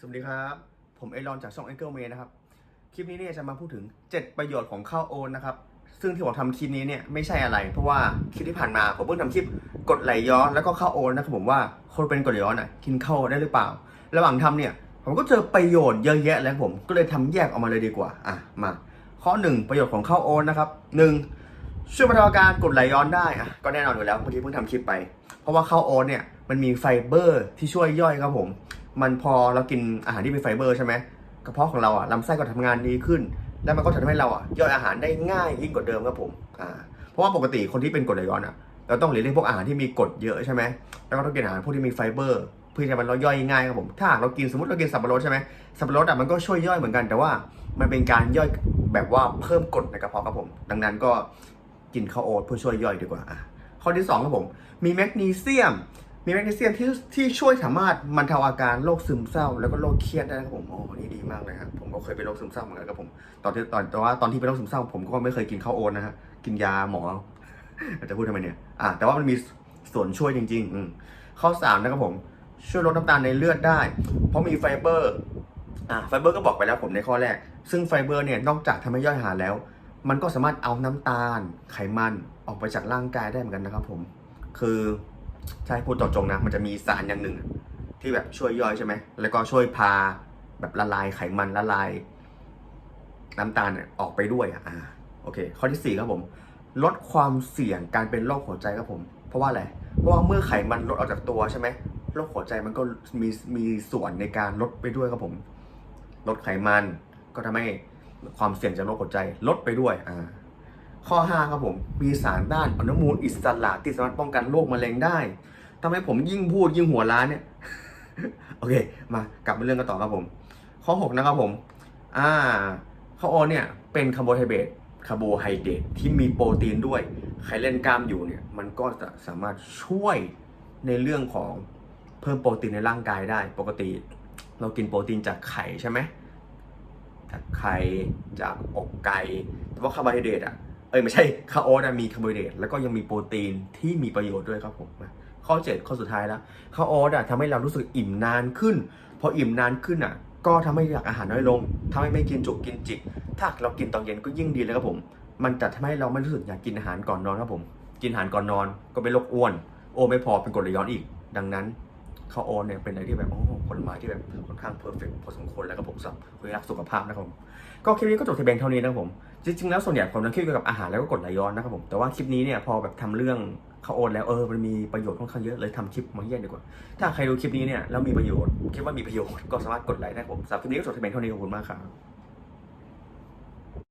สวัสดีครับ ผมเอรอนจากช่อง a n g l e m a นะครับ คลิปนี้เนี่ยจะมาพูดถึง 7 ประโยชน์ของข้าวโอนนะครับ ซึ่งที่ผมทำคลิปนี้เนี่ยไม่ใช่อะไร เพราะว่าคลิปที่ผ่านมาผมเพิ่งทำคลิปกดไหลย้อนแล้วก็ข้าวโอนนะครับผมว่าคนเป็นกดไหลย้อนอะกินข้าวได้หรือเปล่า ระหว่างทำเนี่ยผมก็เจอประโยชน์เยอะแยะแล้วผมก็เลยทำแยกออกมาเลยดีกว่าอะมาข้อ 1 ประโยชน์ของข้าวโอนนะครับหนึ่งช่วยบรรเทาอาการกดไหลย้อนได้อะก็แน่นอนอยู่แล้วเมื่อกี้เพิ่งทำคลิปไป เพราะว่าข้าวโอนเนี่ยมันมีไฟเบอร์ที่ช่วยย่อยครับผม มันพอเรากินอาหารที่มีไฟเบอร์ใช่ไหมกระเพาะของเราอะลำไส้ก็ทำงานดีขึ้น แล้วมันก็ทำให้เราอะย่อยอาหารได้ง่ายยิ่งกว่าเดิมครับผมอ่าเพราะว่าปกติคนที่เป็นกรดไหลย้อนอะเราต้องหลีกเลี่ยงพวกอาหารที่มีกรดเยอะใช่ไหมแล้วก็ต้องกินอาหารพวกที่มีไฟเบอร์เพื่อที่จะมันเราย่อยง่ายครับผม ถ้าหากเรากินสมมติเรากินสับปะรดใช่ไหมสับปะรดอะมันก็ช่วยย่อยเหมือนกัน แต่ว่ามันเป็นการย่อยแบบว่าเพิ่มกรดในกระเพาะครับผม ดังนั้นก็กินข้าวโอ๊ตเพื่อช่วยย่อยดีกว่าอะข้อที่สองครับผม มีแมกนีเซียม มีแมกนีเซียมที่ที่ช่วยสามารถบรรเทาอาการโรคซึมเศร้า แล้วก็โรคเครียดได้นะครับผมโอ้นี่ดีมากเลยครับผมก็เคยเป็นโรคซึมเศร้าเหมือนกันครับผมตอนที่ตอนแต่ว่าตอนที่เป็นโรคซึมเศร้า ผมก็ไม่เคยกินข้าวโอ๊ตนะฮะกินยาหมอจะพูดทำไมเนี่ยอะแต่ว่ามันมีส่วนช่วยจริงๆอืมข้อสามนะครับผมช่วยลดน้ำตาลในเลือดได้ เพราะมีไฟเบอร์อะไฟเบอร์ก็บอกไปแล้วผมในข้อแรก ซึ่งไฟเบอร์เนี่ยนอกจากทำให้ย่อยอาหารแล้ว มันก็สามารถเอาน้ำตาลไขมันออกไปจากร่างกายได้เหมือนกันนะครับผม คือ ใช่พูดต่อจงนะ มันจะมีสารอย่างหนึ่ง ที่แบบช่วยย่อยใช่ไหม แล้วก็ช่วยพาแบบละลายไขมันละลาย น้ำตาลเนี่ยออกไปด้วยอะอ่าโอเค ข้อที่สี่ครับผม ลดความเสี่ยงการเป็นโรคหัวใจครับผม เพราะว่าอะไร เพราะว่าเมื่อไขมันลดออกจากตัวใช่ไหมโรคหัวใจมันก็มีมีส่วนในการลดไปด้วยครับผม ลดไขมันก็ทำให้ความเสี่ยงจากโรคหัวใจลดไปด้วยอ่า ข้อ 5 ครับผม มีสารต้านอนุมูลอิสระที่สามารถป้องกันโรคมะเร็งได้ทำให้ผมยิ่งพูดยิ่งหัวล้านเนี่ย โอเค มากลับมาเรื่องกันต่อครับผม ข้อ 6 นะครับผม อ่า ข้าวโอเนี่ย เป็นคาร์โบไฮเดรตคาร์โบไฮเดรตที่มีโปรตีนด้วย ใครเล่นกล้ามอยู่เนี่ย มันก็จะสามารถช่วยในเรื่องของเพิ่มโปรตีนในร่างกายได้ ปกติ เรากินโปรตีนจากไข่ใช่ไหมจากไข่จากอกไก่ แต่ว่าคาร์โบไฮเดรตอะ เอ้ยไม่ใช่ข้าวโอ๊ตอะมีคาร์โบไฮเดรตแล้วก็ยังมีโปรตีนที่มีประโยชน์ด้วยครับผมข้อ7ข้อสุดท้ายแล้วข้าวโอ๊ตอะทำให้เรารู้สึกอิ่มนานขึ้น พออิ่มนานขึ้นอะ ก็ทำให้อยากอาหารน้อยลงทำให้ไม่กินจุกกินจิก ถ้าเรากินตอนเย็นก็ยิ่งดีเลยครับผม มันจะทำให้เราไม่รู้สึกอยากกินอาหารก่อนนอนครับผม กินอาหารก่อนนอนก็เป็นโรคอ้วน โอไม่พอเป็นกรดไหลย้อนอีก ดังนั้นข้าวโอ๊ตเนี่ยเป็นอะไรที่แบบโอ้ ผลไม้ที่แบบค่อนข้างเพอร์เฟกพอสมควรแล้วก็ผมสำหรับคนรักสุขภาพนะครับผมก็คลิปนี้ก็จบที่เพียงเท่านี้นะครับผมจริงๆแล้วส่วนใหญ่ผมจะคิดเกี่ยวกับอาหารแล้วก็กดไหลย้อนนะครับผมแต่ว่าคลิปนี้เนี่ยพอแบบทำเรื่องเขาโอนแล้วเออมันมีประโยชน์ค่อนข้างเยอะเลยทำคลิปมาแยกดีกว่า ถ้าใครดูคลิปนี้เนี่ยแล้วมีประโยชน์คิดว่ามีประโยชน์ก็สามารถกดไลค์ได้ครับผมสำหรับคลิปนี้ก็จบที่เพียงเท่านี้ขอบคุณมากครับ